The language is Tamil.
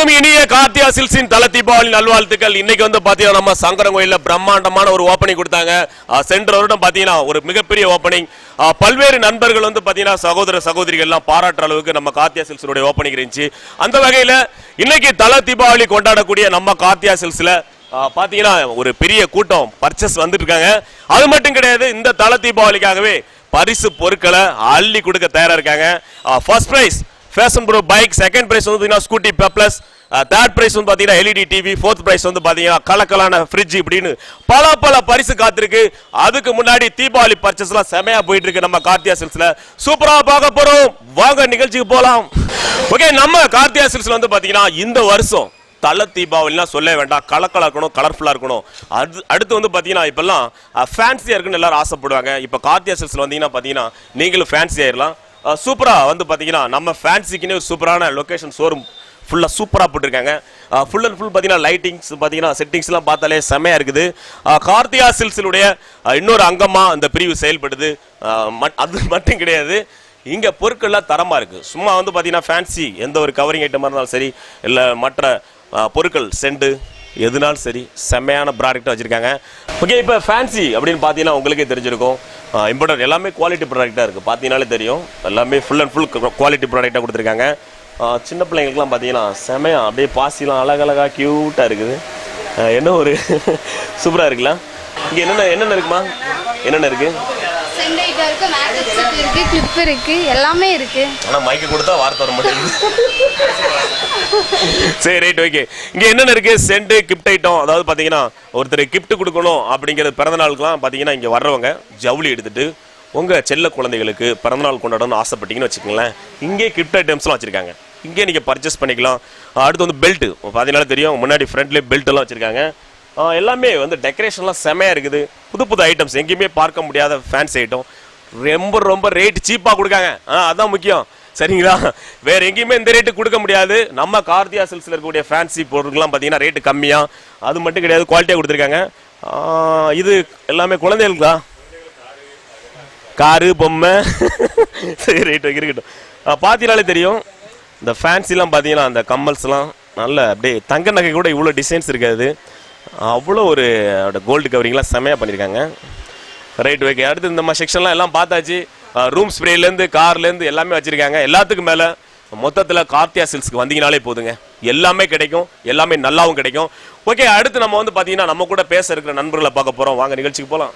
அனைவருக்கும் இனிய கார்த்தியா சில்ஸின் தல தீபாவளி நல்வாழ்த்துக்கள். இன்னைக்கு வந்து பாத்தீங்கன்னா நம்ம சங்கரன் கோயில பிரம்மாண்டமான ஒரு ஓப்பனிங் கொடுத்தாங்க. சென்ற வருடம் பாத்தீங்கன்னா ஒரு மிகப்பெரிய ஓப்பனிங் பல்வேறு நண்பர்கள் வந்து பாத்தீங்கன்னா சகோதர சகோதரிகள் எல்லாம் பாராட்டுற அளவுக்கு நம்ம கார்த்தியா சில்ஸுடைய ஓப்பனிங் இருந்துச்சு. அந்த வகையில இன்னைக்கு தல தீபாவளி கொண்டாடக்கூடிய நம்ம கார்த்தியா சில்ஸ்ல பாத்தீங்கன்னா ஒரு பெரிய கூட்டம் பர்ச்சேஸ் வந்துட்டு இருக்காங்க அது மட்டும் கிடையாது இந்த தல தீபாவளிக்காகவே பரிசு பொருட்களை அள்ளி கொடுக்க தயாரா இருக்காங்க. First prize fashion pro bike second prize வந்து பார்த்தீங்கன்னா ஸ்கூட்டி ப்ளஸ் தேர்ட் பிரைஸ் வந்து பார்த்தீங்கன்னா எல்இடி டிவி ஃபோர்த் பிரைஸ் வந்து பார்த்தீங்கன்னா கலக்கலான ஃப்ரிட்ஜ் இப்படின்னு பல பல பரிசு காத்திருக்கு. அதுக்கு முன்னாடி தீபாவளி பர்ச்சேஸ்லாம் செமையாக போயிட்டு இருக்கு நம்ம கார்த்தியா சில்ஸில் சூப்பராக பார்க்க போகிறோம் வாங்க நிகழ்ச்சிக்கு போகலாம் ஓகே நம்ம கார்த்தியா சில்ஸில் வந்து பார்த்தீங்கன்னா இந்த வருஷம் தல தீபாவளிலாம் சொல்ல வேண்டாம். கலக்கலாக இருக்கணும் கலர்ஃபுல்லாக இருக்கணும். அது அடுத்து வந்து பார்த்தீங்கன்னா இப்போல்லாம் ஃபேன்சியாக uh, இருக்குன்னு எல்லாரும் ஆசைப்படுவாங்க. இப்போ கார்த்தியா சில்ஸில் வந்தீங்கன்னா பார்த்தீங்கன்னா நீங்களும் ஃபேன்சி ஆயிடலாம் சூப்பரா வந்து பாத்தீங்கன்னா நம்ம ஃபேன்சிக்குன்னு ஒரு சூப்பரான லொகேஷன் ஷோரூம் ஃபுல்லாக சூப்பராக போட்டிருக்காங்க. ஃபுல் அண்ட் ஃபுல் பார்த்தீங்கன்னா லைட்டிங்ஸ் பார்த்தீங்கன்னா செட்டிங்ஸ்லாம் பார்த்தாலே செம்மையாக இருக்குது. கார்த்தியா சில்ஸினுடைய இன்னொரு அங்கமாக இந்த பிரிவு செயல்படுது. மட்- அது மட்டும் கிடையாது. இங்கே பொருட்கள்லாம் தரமாக இருக்குது சும்மா வந்து பார்த்தீங்கன்னா ஃபேன்சி எந்த ஒரு கவரிங் ஐட்டமாக இருந்தாலும் சரி இல்லை மற்ற பொருட்கள் செண்டு எதுனாலும் சரி செம்மையான ப்ராடக்டாக வச்சுருக்காங்க. ஓகே இப்போ ஃபேன்சி அப்படின்னு பார்த்தீங்கன்னா உங்களுக்கே தெரிஞ்சிருக்கும். இம்பார்ட்டன்ட் எல்லாமே குவாலிட்டி ப்ராடக்டாக இருக்குது பார்த்தீங்கனாலே தெரியும். எல்லாமே ஃபுல் அண்ட் ஃபுல் குவாலிட்டி ப்ராடக்டாக கொடுத்துருக்காங்க. சின்ன பிள்ளைங்களுக்குலாம் பார்த்தீங்கன்னா செமையா அப்படியே பாசிலாம் அழகழகா க்யூட்டாக இருக்குது. என்ன ஒரு சூப்பராக இருக்குல்ல? இங்கே என்னென்ன என்னென்ன இருக்குமா? என்னென்ன இருக்குது சென்டைட்டா இருக்கு மேக்கப் செட் இருக்கு கிளிப் இருக்கு எல்லாமே இருக்கு. ஆனால் மைக்கு கொடுத்தா வார்த்தை வர மாட்டேங்குது. சரி ரைட் ஓகே இங்கே என்னென்ன இருக்குது சென்ட் கிஃப்ட் ஐட்டம் அதாவது பார்த்தீங்கன்னா ஒருத்தர் gift கொடுக்கணும் அப்படிங்கிறது பிறந்தநாளுக்குலாம் பார்த்தீங்கன்னா இங்கே வர்றவங்க ஜவுளி எடுத்துகிட்டு உங்கள் செல்ல குழந்தைகளுக்கு பிறந்தநாள் கொண்டாடணும்னு ஆசைப்பட்டீங்கன்னு வச்சுக்கோங்களேன் இங்கே கிஃப்ட் ஐட்டம்ஸ்லாம் வச்சுருக்காங்க. இங்கே நீங்கள் பர்ச்சேஸ் பண்ணிக்கலாம். அடுத்து வந்து பெல்ட்டு பார்த்தீங்கன்னா தெரியும். முன்னாடி ஃப்ரண்ட்லேயே பெல்ட்டெல்லாம் வச்சுருக்காங்க. எல்லாமே வந்து டெக்கரேஷன்லாம் செமையாக இருக்குது. புது புது ஐட்டம்ஸ் எங்கேயுமே பார்க்க முடியாத ஃபேன்ஸ் ஐட்டம் ரொம்ப ரொம்ப ரேட் சீப்பாக கொடுக்காங்க. ஆ அதான் முக்கியம். சரிங்களா? வேற எங்கேயுமே இந்த ரேட்டு கொடுக்க முடியாது. நம்ம கார்த்தியா சில்ஸில் இருக்கக்கூடிய ஃபேன்சி பொருட்கள்லாம் பார்த்தீங்கன்னா ரேட்டு கம்மியாக அது மட்டும் கிடையாது குவாலிட்டியாக கொடுத்துருக்காங்க. இது எல்லாமே குழந்தைகளுக்கா? காரு பொம்மை. சரி ரைட் இருக்கட்டும். ஆ, பார்த்தீங்கனாலே தெரியும். இந்த ஃபேன்சிலாம் பார்த்தீங்கன்னா அந்த கம்மல்ஸ்லாம் நல்ல அப்படியே தங்க நகை கூட இவ்வளோ டிசைன்ஸ் இருக்காது. அவ்வளோ ஒரு கோல்டு கவரிங்லாம் செமையாக பண்ணியிருக்காங்க ரைட் ஓகே அடுத்து இந்த மாதிரி செக்ஷன்லாம் எல்லாம் பார்த்தாச்சு. ரூம் ஸ்ப்ரேலேருந்து கார்லேருந்து எல்லாமே வச்சுருக்காங்க. எல்லாத்துக்கும் மேலே மொத்தத்தில் கார்த்தியா சில்ஸ்க்கு வந்தீங்கனாலே போதுங்க. எல்லாமே கிடைக்கும். எல்லாமே நல்லாவும் கிடைக்கும். ஓகே அடுத்து நம்ம வந்து பார்த்தீங்கன்னா நம்ம கூட பேச இருக்கிற நண்பர்களை பார்க்க போகிறோம் வாங்க நிகழ்ச்சிக்கு போகலாம்